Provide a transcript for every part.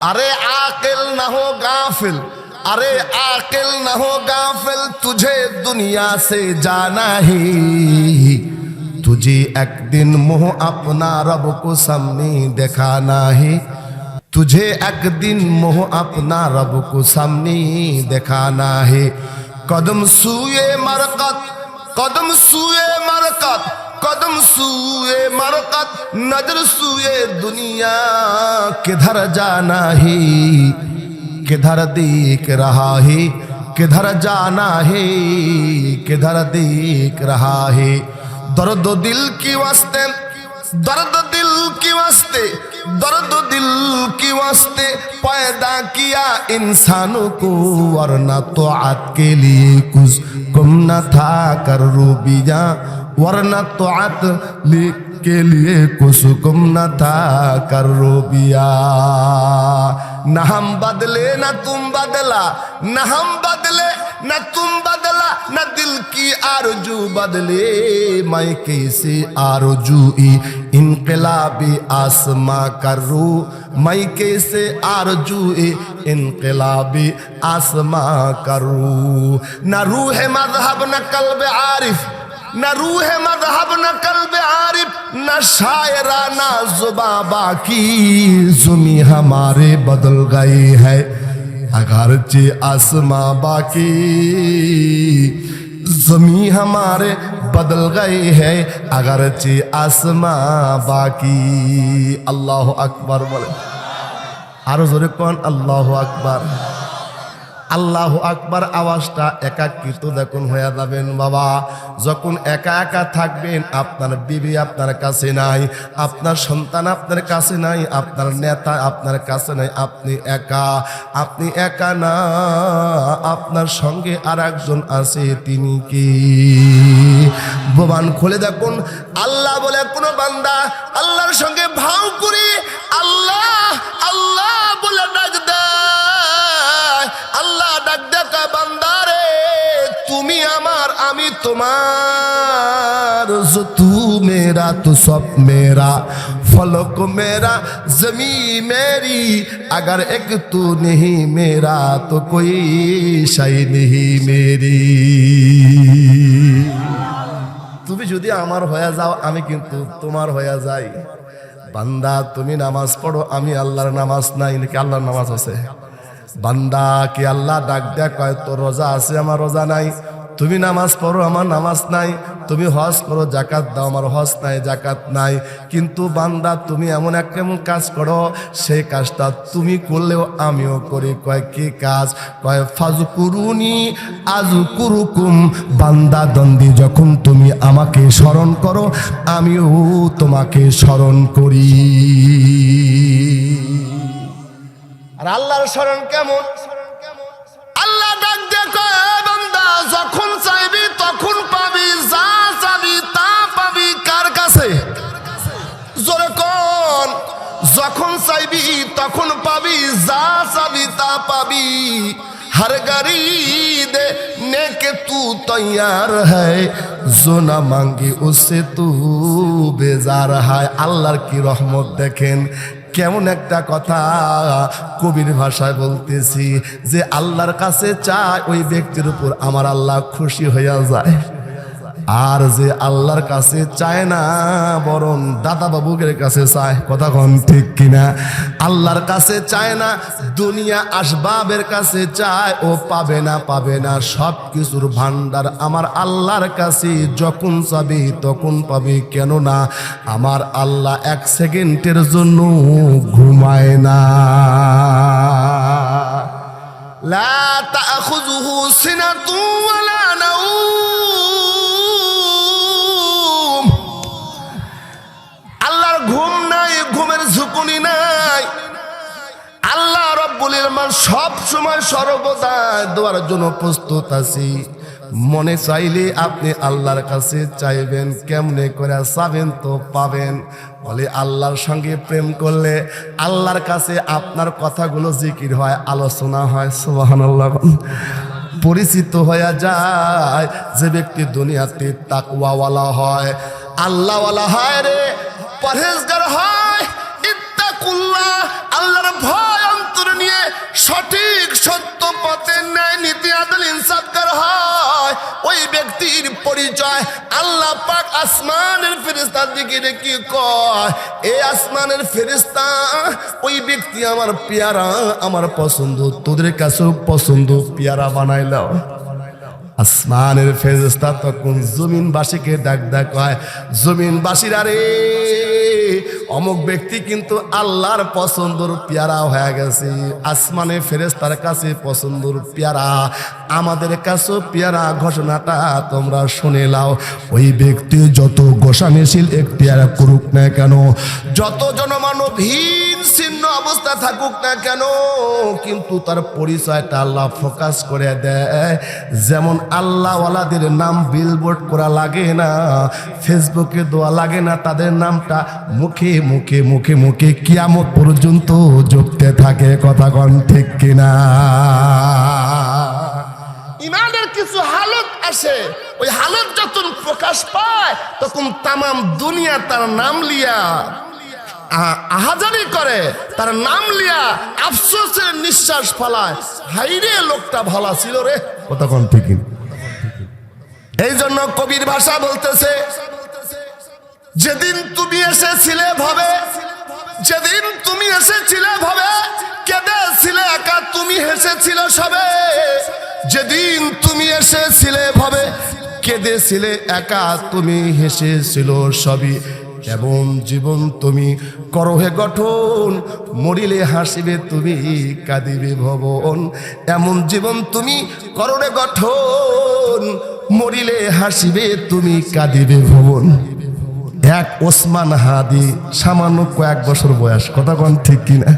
ارے عاقل نہ ہو غافل، ارے عاقل نہ ہو غافل، تجھے دنیا سے جانا ہی۔ تجھے ایک دن منہ اپنا رب کو سامنے دکھانا ہے تجھے ایک دن منہ اپنا رب کو سامنے دکھانا ہے قدم سوئے مرکت قدم سوئے مرکت कदम सुए मरकत नजर सुए दुनिया किधर जाना है किधर देख रहा है किधर जाना है किधर देख रहा है दर्द दिल की वास्ते दर्द दिल की वास्ते दर्द दिल की वास्ते पैदा किया इंसानों को वरना तो आत के लिए कुछ गुम न था कर रूबिया ورنہ توعت کے لیے کچھ حکم نہ تھا، کر روبیا نہ ہم بدلے، نہ تم بدلا۔ نہ ہم بدلے، نہ تم بدلا۔ نہ دل کی آرجو بدلے۔ میں کیسے آرجوئی؟ انقلاب آسما کرو میں کیسے آرجوئی؟ انقلاب آسما کرو نہ روح مذہب، نہ قلب عارف۔ نہ روح مذہب، نہ قلب عارف، نہ شاعرانہ زباں باقی۔ زمی ہمارے بدل گئی ہے اگرچہ آسماں باقی۔ زمیں ہمارے بدل گئی ہے اگرچہ آسماں باقی۔ اللہ اکبر بولے۔ আরো জোরে কোন اللہ اکبر۔ আল্লাহ আকবার আওয়াজটা একাকৃত দেখুন হয়ে যাবেন বাবা। যখন একা একা থাকবেন, আপনার বিবি আপনার কাছে নাই, আপনার সন্তান আপনার কাছে নাই, আপনার নেতা আপনার কাছে নাই, আপনি একা। আপনি একা না, আপনার সঙ্গে আর একজন আছে, তিনি কি? ভবান খুলে দেখুন। আল্লাহ বলে, কোনো বান্দা আল্লাহর সঙ্গে ভাও করি, আল্লাহ আল্লাহ বলে ডাক দেয়। আল্লাহ ডাক দেখা বান্দারে তুমি আমার আমি তোমার जो तू मेरा तो सब मेरा फलक मेरा जमी मेरी अगर एक तू नहीं मेरा तो कोई शाई नहीं मेरी তুমি যদি আমার হয়ে যাও আমি কিন্তু তোমার হয়ে যাই বান্দা তুমি নামাজ পড়ো আমি আল্লাহর নামাজ নাই নাকি আল্লাহর নামাজ আছে বান্দা কি আল্লাহ ডাক দেয়া কয়, তোর রোজা আছে, আমার রোজা নাই। তুমি নামাজ পড়ো, আমার নামাজ নাই। তুমি হজ করো জাকাত দাও, আমার হজ নাই জাকাত নাই। কিন্তু বান্দা, তুমি এমন এক এমন কাজ করো, সেই কাজটা তুমি করলেও আমিও করি। কয়, কি কাজ? কয় ফাজু কুরুনি আজু কুরুকুম বান্দা দন্দি যখন তুমি আমাকে স্মরণ করো, আমিও তোমাকে স্মরণ করি। আর আল্লাহর স্মরণ কেমন আল্লাহ ডাক দিয়ে কয়, "এ বান্দা যখন চাইবি তখন পাবি যা চাবি তা পাবি কার কাছে জোরে কোন যখন চাইবি তখন পাবি যা চাবি তা পাবি हर गरीब नेके तू तैयार है जो ना मांगे उससे तू বেজার হয় আল্লাহর কি রহমত দেখেন কেমন একটা কথা কবির ভাষায় বলতেছি যে আল্লাহর কাছে চায় ওই ব্যক্তির উপর আমার আল্লাহ খুশি হইয়া যায়। আর যে আল্লাহর কাছে চায় না, বরং দাদা বাবুকের কাছে চায়। কথা কম ঠিক কিনা? আল্লাহর কাছে চায় না, দুনিয়া আসবাবের কাছে চায়। ও পাবে না পাবে না সব কিছুর ভান্ডার আমার আল্লাহর কাছে। যখন চাবি, তখন পাবি কেন না আমার আল্লাহ এক সেকেন্ডের জন্য ঘুমায় না। লা তাখুজুহু সিনাতু ওয়ালা নাউ ঘুমের ঝুঁকুনি নাই। আল্লাহ রব্বুল ইলমান সব সময় সর্বদা দেওয়ার জন্য প্রস্তুত আছি। মনে চাইলে আপনি আল্লাহর কাছে চাইবেন, কেমনে করে চাবেন তো পাবেন। বলে আল্লাহর সঙ্গে প্রেম করলে আল্লাহর কাছে আপনার কথাগুলো জিকির হয়, আলোচনা হয় সুবাহান পরিচিত হয়ে যায় যে ব্যক্তি দুনিয়াতে তাকওয়াওয়ালা হয়। আল্লাহওয়ালা হয় রে, পরহেজগার হয়। আল্লাহর ভয় অন্তর সঠিক সত্য পথে ন্যায় নীতি আদল ইনসাফকার হয়। ওই ব্যক্তির পরিচয় আল্লাহ পাক আসমানের ফেরেস্তার দিকে রেখে কয়, এ আসমানের ফেরেস্তা ওই ব্যক্তি আমার পেয়ারা, আমার পছন্দ, তোদের কাছেও পছন্দ পেয়ারা বানাইলাও আসমানের ফেরেস্তা তখন জমিনবাসীকে ডাক ডাক হয় জমিনবাসীরা রে, অমুক ব্যক্তি কিন্তু আল্লাহর পছন্দর পেয়ারা হয়ে গেছে। আসমানে ফেরেস্তার কাছে পছন্দর পেয়ারা, আমাদের কাছেও পেয়ারা ঘোষণাটা তোমরা শুনে লাও ওই ব্যক্তি যত গোসানেশীল এক পেয়ারা করুক না কেন, যত জনমানবহীন ছিন্ন অবস্থা থাকুক না কেন, কিন্তু তার পরিচয়টা আল্লাহ ফোকাস করে দেয়। যেমন আল্লাহওয়ালাদের নাম বিলবোর্ড করা লাগে না ফেসবুকে দেওয়া লাগে না তাদের নামটা মুখে মুখে মুখে মুখে কিয়ামত পর্যন্ত জপতে থাকে কথা কন ঠিক কিনা? ইমানের কিছু হালত আসে ওই হালত যখন প্রকাশ পায় তখন তামাম দুনিয়া তার নাম লিয়া আহাজারি করে তার নাম লিয়া আফসোসের নিঃশ্বাস ফালায়। হাইরে লোকটা ভালো ছিল রে। কতক্ষণ ঠিক এই জন্য কবির ভাষা বলতেছে, যেদিন তুমি এসেছিলে ভাবে, যেদিন তুমি এসেছিলে ভাবে কেঁদেছিলে একা তুমি হেসেছিলে সবে। যেদিন তুমি এসেছিলে ভাবে কেঁদেছিলে একা তুমি হেসেছিল সবই। এমন জীবন তুমি করহে গঠন, মরিলে হাসিবে তুমি, কাঁদিবে ভবন। এমন জীবন তুমি কররে গঠন মরিলে হাসিবে তুমি কাঁদিবে ভবন। এক ওসমান হাদি সামান্য কয়েক বছর বয়স, কথা কন ঠিক কিনা?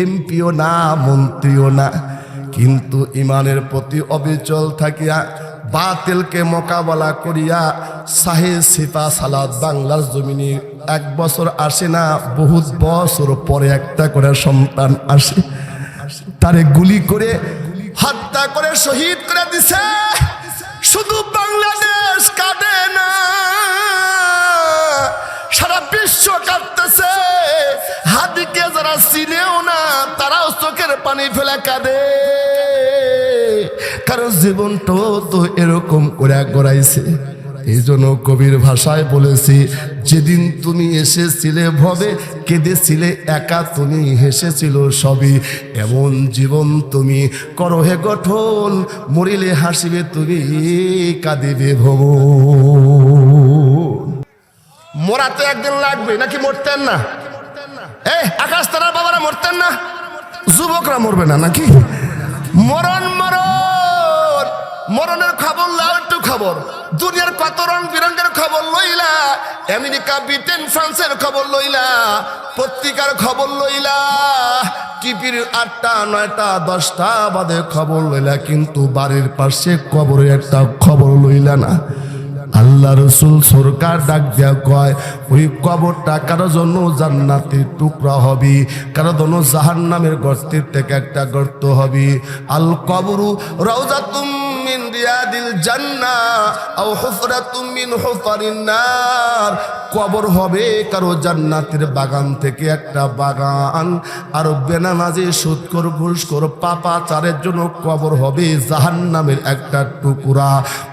এমপিও না, মন্ত্রীও না, কিন্তু ইমানের প্রতি অবিচল থাকিয়া, বাতিলকে মোকাবেলা করিয়া শাহে সিপা সালাদ বাংলার জমিনে এক বছর আসে না, বহুত বছর পরে একটা করে সন্তান আসে। তারে গুলি করে, হত্যা করে শহীদ করে দিছে। কাঁদতেছে। হাদিকে যারা চিনেও না, তারাও চোখের পানি ফেলে কাঁদে। কারণ জীবনটা তো এরকম করে গড়াইছে। এই জন্য কবির ভাষায় বলেছি, যেদিন তুমি এসেছিলে ভবে, কেঁদেছিলে একা, তুমি হেসেছিল সবই। এমন জীবন তুমি করো হে গঠন, মরিলে হাসিবে তুমি, কাঁদিবে ভব মরা তো একদিন লাগবে, নাকি মরতেন না? এই আকাশ তারার বাবারা মরতেন না? যুবকরা মরবে না নাকি? মরণ মরণ! মরণের খবর লাও একটু খবর। দুনিয়ার কত রং বিরঙ্গের খবর লইলা, আমেরিকা, ব্রিটেন, ফ্রান্সের খবর লইলা, পত্রিকার খবর লইলা, টিভির আটটা, নয়টা, দশটা বাদে খবর লইলা, কিন্তু বাড়ির পাশে কবরের একটা খবর লইলা না। আল্লাহ রসুল সরকার ডাক দেওয়া কয় ওই কবরটা কারও জন্য জান্নাতের টুকরা হবে, কারও জন্য জাহান নামের গর্তের থেকে একটা গর্ত হবে। আল কবরু রওজাতুম মিন রিয়াদিল জান্নাহ আও হুফরাতুম মিন হুফারিন নার। কবর হবে কারও জান্নাতের বাগান থেকে একটা বাগান। আর বেনামাজি সুৎকর ঘুষকর পাপাচারের জন্য কবর হবে জাহান নামের একটা টুকুরা।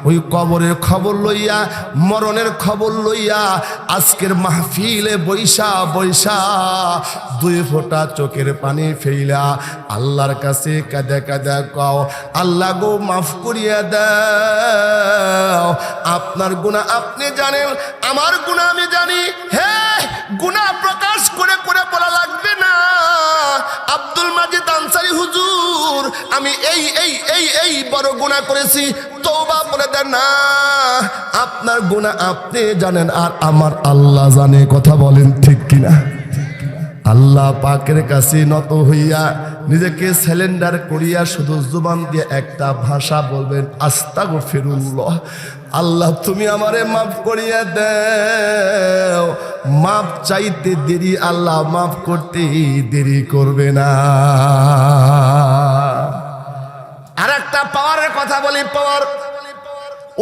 ওই কবরের খবর লইয়া, মরণের খবর লইয়া আজকের মাহফিলে বৈশা বৈশা, দুই ফোঁটা চোখের পানি ফেইলা, আল্লাহর কাছে কাদা কাদা কও, আল্লাহ গো, মাফ করিয়া দাও। আপনার গুণা আপনি জানেন, আমার গুণা আমি জানি, হে আমি এই এই এই এই বড় গুণা করেছি। তৌবা বলে দেন, না, আপনার গুণা আপনি জানেন, আর আমার আল্লাহ জানে, কথা বলেন ঠিক কিনা? আল্লাহ পাকের কাছে নত হইয়া নিজেকে সিলিন্ডার করিয়া শুধু জুবান দিয়ে একটা ভাষা বলবেন আস্তাগ ফিরুল্লাহ আল্লাহ, তুমি আমারে মাফ করিয়া দেও। মাফ চাইতে দেরি, আল্লাহ মাফ করতে দেরি করবে না। একটা পাওয়ারের কথা বলি, পাওয়ার।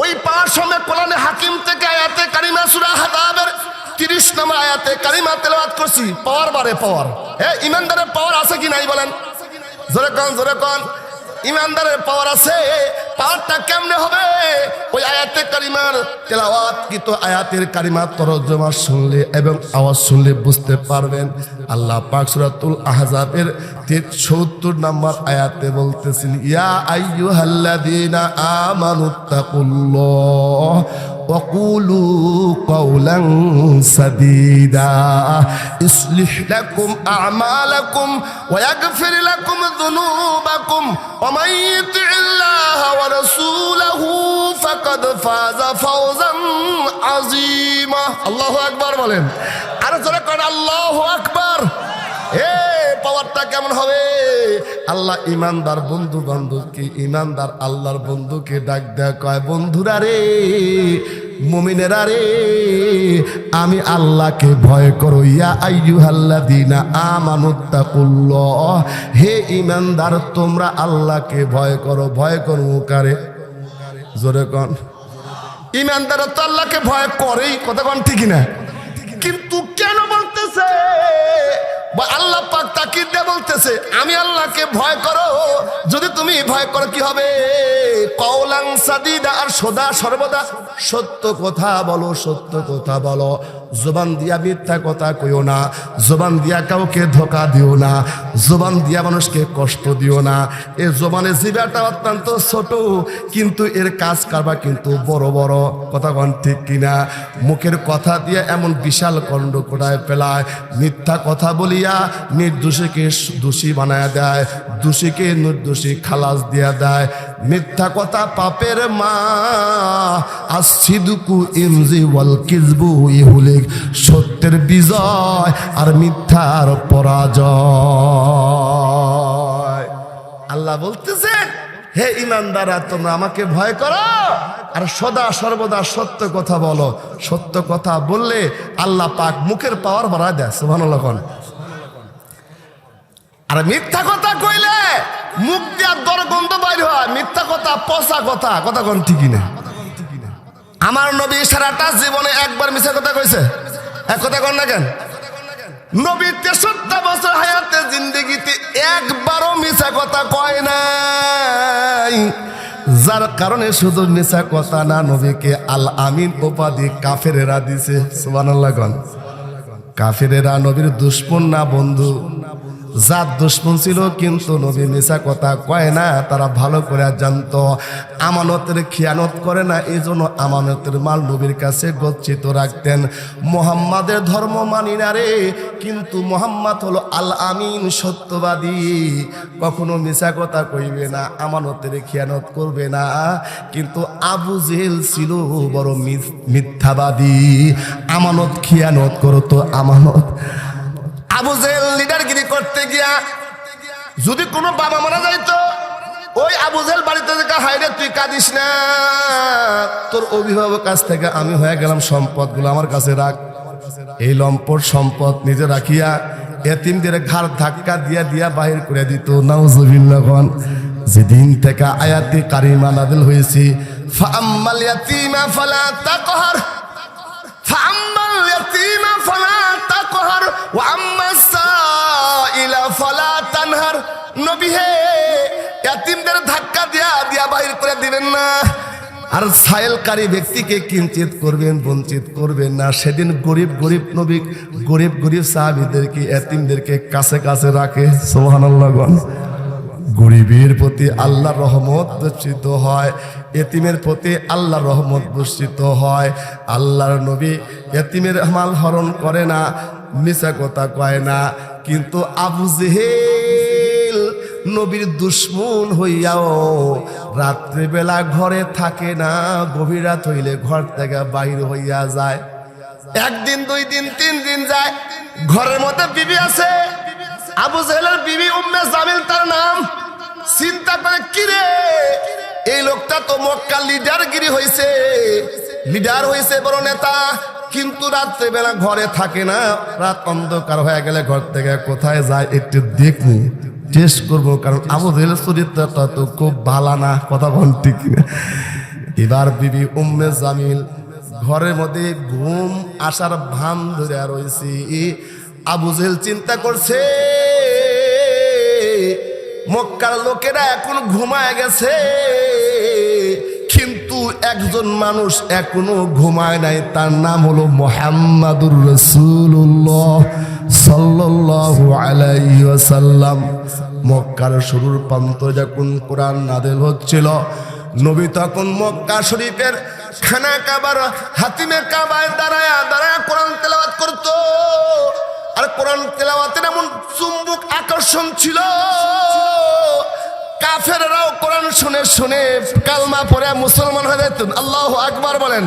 ওই পাওয়ার সময় কোরআনে হাকিম থেকে আয়াতে কারিমা সুরা হাদাবের তিরিশ নম্বর আয়াতে কারিমা তেলাওয়াত করছি। পাওয়ার বারে পাওয়ার। হ্যাঁ ইমানদারের পাওয়ার আছে কি নাই বলেন? জোরে কন জোরে কন। ইমানদারের পাওয়ার আছে। পাওয়ারটা কেমনে হবে? ওই আয়াতে কারিমার তেলাওয়াত, কিন্তু আয়াতের কারিমার তরজমা শুনলে এবং আওয়াজ শুনলে বুঝতে পারবেন। আল্লাহ পাক সূরাতুল আহজাবের 73 নম্বর আয়াতে বলতেছেন ইয়া আইয়ুহাল্লাযীনা আমানুত্তাকুল্লাহ وقولوا قولا سديدا يصلح لكم أعمالكم ويغفر لكم ذنوبكم ومن يطع الله ورسوله ফাকাদ ফাজা ফাওজান আজিমা আল্লাহু আকবার বলেন। আর জোরে কয় আল্লাহু আকবার। এ পাওয়ারটা কেমন হবে? আল্লাহ ইমানদার বন্ধু বান্ধব কি ইমানদার? আল্লাহর বন্ধুকে ডাক দেয়া কয়, বন্ধুরা রে, মুমিনেরা রে, আমি আল্লাহকে ভয় করো। ইয়া আইযু আইয়ুহাল্লা দিনা আমানুত্তা আমানুত্তাকুল্ল হে ইমানদার, তোমরা আল্লাহকে ভয় করো। ভয় করো কারে? জোরে কন। ইমানদারা তো আল্লাহকে ভয় করেই, কথা কন ঠিকই না? কিন্তু কেন বলতেছে? আল্লাহ পাক তাকিদ বলতেছে, আমি আল্লাহকে ভয় করো, যদি তুমি ভয় করো কি হবে? কৌলাং সাদিদা আর সদা সর্বদা, সত্য কথা বলো, সত্য কথা বলো। জবান দিয়া মিথ্যা কথা কইও না, জোবান দিয়া কাউকে ধোকা দিও না, জোবান দিয়া মানুষকে কষ্ট দিও না। এ জবানে জিবাটা অত্যন্ত ছোট, কিন্তু এর কাজ কারবা কিন্তু বড় বড়। কথা কন ঠিক কিনা? মুখের কথা দিয়ে এমন বিশাল কণ্ড কোটায় ফেলায় মিথ্যা কথা বলিয়া নির্দোষীকে দোষী বানায় দেয়। দোষীকে নির্দোষী খালাস দিয়া দেয়। মিথ্যা কথা পাপের মা, আসিদুকু ইমজি ওয়াল কিজবু ইহুলিক, সত্যের বিজয় আর মিথ্যার পরাজয়। আল্লাহ বলতেছেন হে ইমানদারা, তোমরা আমাকে ভয় করো। আর সদা সর্বদা সত্য কথা বলো। সত্য কথা বললে আল্লাহ পাক মুখের পাওয়ার বাড়া দেয়, সুবহানাল্লাহ কোন। আর মিথ্যা কথা কইলে মুখ দিয়া দরগন্ধ বাইর হয়। মিথ্যা কথা, পচা কথা কথা কোন ঠিকই না আমার নবী সারাটা জীবনে একবার মিথ্যা কথা কইছে। এক কথা কন না কেন? নবী তেষট্টা বছর হায়াতে জিন্দগিতে একবারও মিছা কথা কয় নাই। যার কারণে শুধু মিছা কথা না, নবীকে আল আমিন উপাধি কাফেরেরা দিছে। গন কাফেরেরা নবীর দুশ্মন না বন্ধু? যার দুশ্মন ছিল, কিন্তু নবী মিশা কথা কয় না, তারা ভালো করে জানতো। আমানতের খিয়ানত করে না এই জন্য আমানতের মাল নবীর কাছে গচ্ছিত রাখতেন। মোহাম্মদের ধর্ম মানি না রে, কিন্তু মোহাম্মদ হলো আল আমিন সত্যবাদী। কখনো মিশা কথা কইবে না, আমানতের খিয়ানত করবে না, কিন্তু আবু জেল ছিল বড় মিথ- মিথ্যাবাদী। আমানত খিয়ানত করতো, আমানত। আবু জেল করতে গিয়া যদি কোনো বাবা মারা যাইতো, ওই আবুজেল বাড়িতে হাই রে, তুই কাঁদিস না। তোর অভিভাবক কাছ থেকে আমি হয়ে গেলাম সম্পদগুলো আমার কাছে রাখ। এই লম্পট সম্পদ নিজে রাখিয়া এতিমদের ঘাড় ধাক্কা দিয়া দিয়া বাহির করে দিত। নাউজুবিল্লাহন যেদিন থেকে আয়াতি কারিমা নাদিল হয়েছে ফালা ফালা তানহার নবী হে। ধাক্কা দিয়া দিয়া বাহির করে দিবেন না। আর সায়েলকারী ব্যক্তিকে কিঞ্চিত করবেন, বঞ্চিত করবেন না। সেদিন গরিব গরিব নবী, গরিব গরিব সাহাবিদেরকে, এতিমদেরকে কাছে কাছে রাখে। সোহানাল্লাগণ গরিবের প্রতি আল্লাহ রহমত বর্ষিত হয়, এতিমের প্রতি আল্লাহ রহমত বর্ষিত হয়। আল্লাহর নবী এতিমের মাল হরণ করে না মিশা কথা কয় না। কিন্তু আবু জেহেল নবীর দুশ্মন হইয়াও রাত্রিবেলা ঘরে থাকে না, গভীর রাত হইলে ঘর থেকে বাইর হইয়া যায়। একদিন, দুই দিন, তিন দিন যায়, ঘরের মধ্যে বিবি আছে। আবু জেহেলের বিবি উম্মে জামিল তার নাম। চিন্তা করে, কিরে, এই লোকটা তো মক্কা লিডারগিরি হয়েছে লিডার হয়েছে বড় নেতা, কিন্তু রাত্রেবেলা ঘরে থাকে না। রাত অন্ধকার হয়ে গেলে ঘর থেকে কোথায় যায় একটু দেখব টেস্ট করব, কারণ আবু চরিত্রটা তো খুব ভালো না, কথা বল ঠিক এবার বিবি উম্মে জামিল, ঘরের মধ্যে ঘুম আসার ভান ধরে রয়েছে। আবু জেহেল চিন্তা করছে, মক্কার লোকেরা এখন ঘুমায় গেছে। একজন মানুষ এখনও ঘুমায় নাই, তার নাম হলো মোহাম্মদুর রসুল্লাহ ওয়াসাল্লাম। মক্কার শুরুর প্রান্ত যখন কোরআন নাদেল হচ্ছিল, নবী তখন মক্কা শরীফের খানা কাবার হাতিমে কাবায় দাঁড়ায় দাঁড়ায় কোরআন তেলাওয়াত করতো। আর কোরআন তেলাওয়াতের এমন চুম্বক আকর্ষণ ছিল কাফেররাও কোরআন শুনে শুনে কালমা পড়ে মুসলমান হয়ে যেত আল্লাহ আকবার বলেন,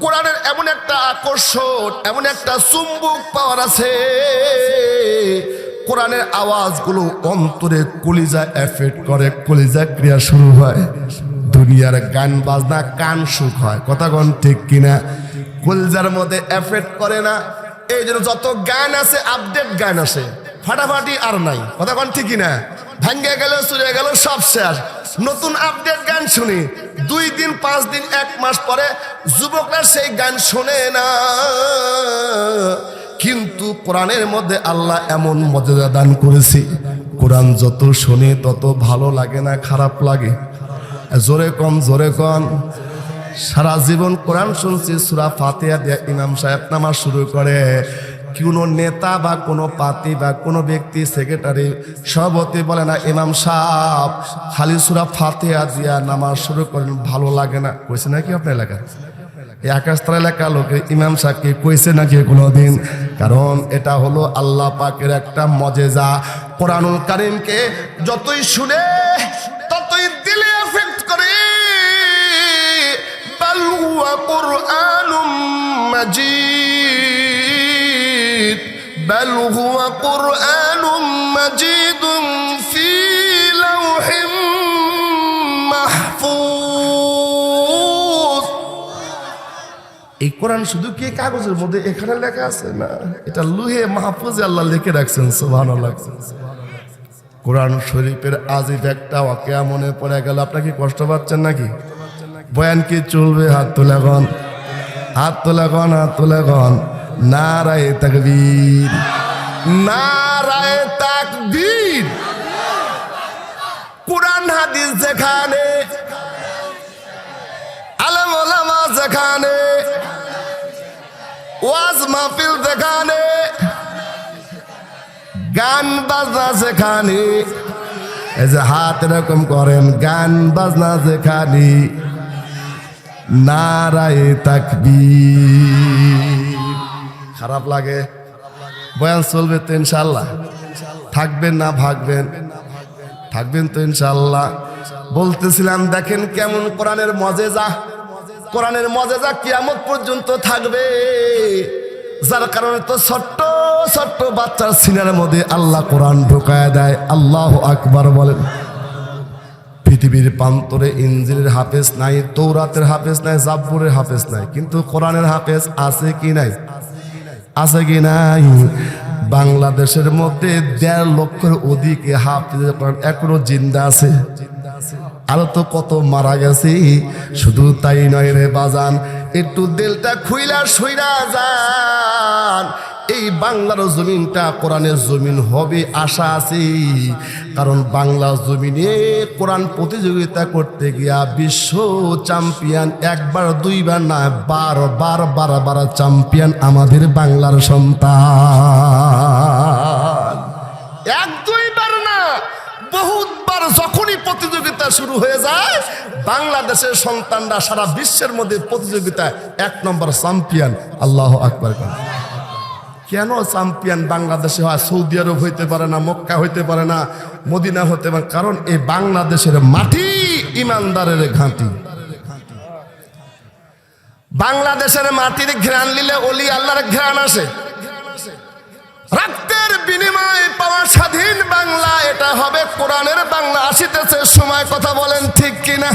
কোরআনের এমন একটা আকর্ষণ, এমন একটা চুম্বক পাওয়ার আছে। কোরআনের আওয়াজগুলো অন্তরে কলিজা এফেক্ট করে, কলিজা ক্রিয়া শুরু হয়। দুনিয়ার গান বাজনা, কান সুখ হয়। কথা গন ঠিক কিনা? কলিজার মধ্যে এফেক্ট করে না। এই জন্য যত গান আছে, আপডেট গান আছে। ফাটাফাটি আর নাই। কথা কন ঠিকই না ভাঙ্গে গেল চুরে গেল সব শেষ। নতুন আপডেট গান শুনি। দুই দিন, পাঁচ দিন, এক মাস পরে যুবকরা সেই গান শোনে না। কিন্তু কোরআনের মধ্যে আল্লাহ এমন মর্যাদা দান করেছে, কোরআন যত শোনে তত ভালো লাগে না, খারাপ লাগে। জোরে কম জোরে কম সারা জীবন কোরআন শুনছি, সুরা ফাতিয়া দিয়ে ইমাম সাহেব নামাজ শুরু করে। কোনো নেতা বা কোনো পাতি বা কোনো ব্যক্তি, সেক্রেটারি, সভাপতি বলে না, ইমাম সাহ খালি সুরা ফাতেহা আজিয়া নামাজ শুরু করেন, ভালো লাগে না। কইছে নাকি আপনার এলাকা? এই এলাকা লোকে ইমাম সাহেবকে কইছে নাকি কোনো দিন কারণ এটা হলো আল্লাহ পাকের একটা মজেজা। কোরআনুল কারিমকে যতই শুনে, ততই দিলে এফেক্ট করে। বালুয়া কোরআনুম মাজিদ। بل هو قرآن مجيد في لوح محفوظ এই কোরআন শুধু কি কাগজের মধ্যে এখানে লেখা আছে না এটা লুহে মাহফুজে আল্লাহ লিখে রাখছেন সুবহান কোরআন শরীফের আজিব একটা ওয়াকিয়া মনে পড়ে গেল আপনার কি কষ্ট পাচ্ছেন নাকি বয়ান কি চলবে হাত তুলে গন হাত তুলে গন হাত তুলে গন নারায় তাকবীর। নারায় তাকবীর। কোরআন, হাদিস যেখানে, আলম ওলামা যেখানে, ওয়াজ মাহফিল যেখানে, গান বাজনা যেখানে, এই যে হাত এরকম করেন, গান বাজনা যেখানে, নারায় তাকবীর। খারাপ লাগে। বয়ান চলবে তো ইনশাল্লাহ থাকবেন না, ভাগবেন। থাকবেন তো ইনশাল্লাহ বলতেছিলাম, দেখেন কেমন কোরআনের মজেজা। কোরআনের মজেজা কিয়ামত পর্যন্ত থাকবে। যার কারণে তো ছোট্ট ছোট্ট বাচ্চার সিনার মধ্যে আল্লাহ কোরআন ঢোকায় দেয়। আল্লাহ আকবার বলেন। পৃথিবীর প্রান্তরে ইঞ্জিলের হাফেজ নাই তৌরাতের হাফেজ নাই, জাব্বুরের হাফেজ নাই। কিন্তু কোরআনের হাফেজ আছে কি নাই? আছে কি নাই? বাংলাদেশের মধ্যে দেড় লক্ষের অধিক হাফিজ এখনও জিন্দা আছে। আরও তো কত মারা গেছি। শুধু তাই নয় রে বাজান, একটু দিলটা খুইলা শুইরা যান। এই বাংলার জমিনটা কোরআনের জমিন হবে আশা আছে। কারণ বাংলা জমিনে কোরআন প্রতিযোগিতা করতে গিয়া বিশ্ব চ্যাম্পিয়ন একবার, দুইবার না বার বার চ্যাম্পিয়ন আমাদের বাংলার সন্তান। এক, দুইবার না, বহুতবার যখনই প্রতিযোগিতা শুরু হয়ে যায়, বাংলাদেশের সন্তানরা সারা বিশ্বের মধ্যে প্রতিযোগিতায় এক নম্বর চ্যাম্পিয়ন। আল্লাহ আকবর। কেন চ্যাম্পিয়ন বাংলাদেশে হয়? সৌদি আরব হইতে পারে না, মক্কা হইতে পারে না, মদিনা হতে পারে কারণ এই বাংলাদেশের মাটি ইমানদারের ঘাঁটি। বাংলাদেশের মাটির ঘ্রাণ নিলে অলি আল্লাহর ঘ্রাণ আসে। রক্তের বিনিময়ে পাওয়া স্বাধীন বাংলা, এটা হবে কোরআনের বাংলা। আসিতেছে সময়, কথা বলেন ঠিক কিনা?